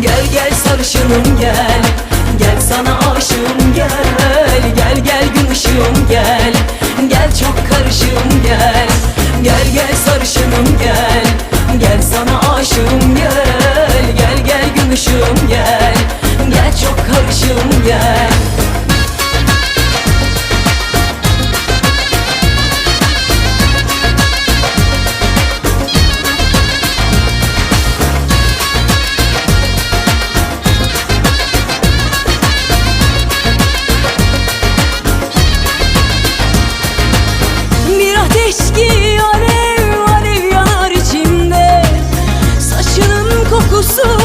Gel gel sarışınım gel. Gel sana aşığım gel. Gel gel gün ışığım gel. Gel çok karışığım gel. Gel gel sarışınım gel. Gel sana aşığım kokusu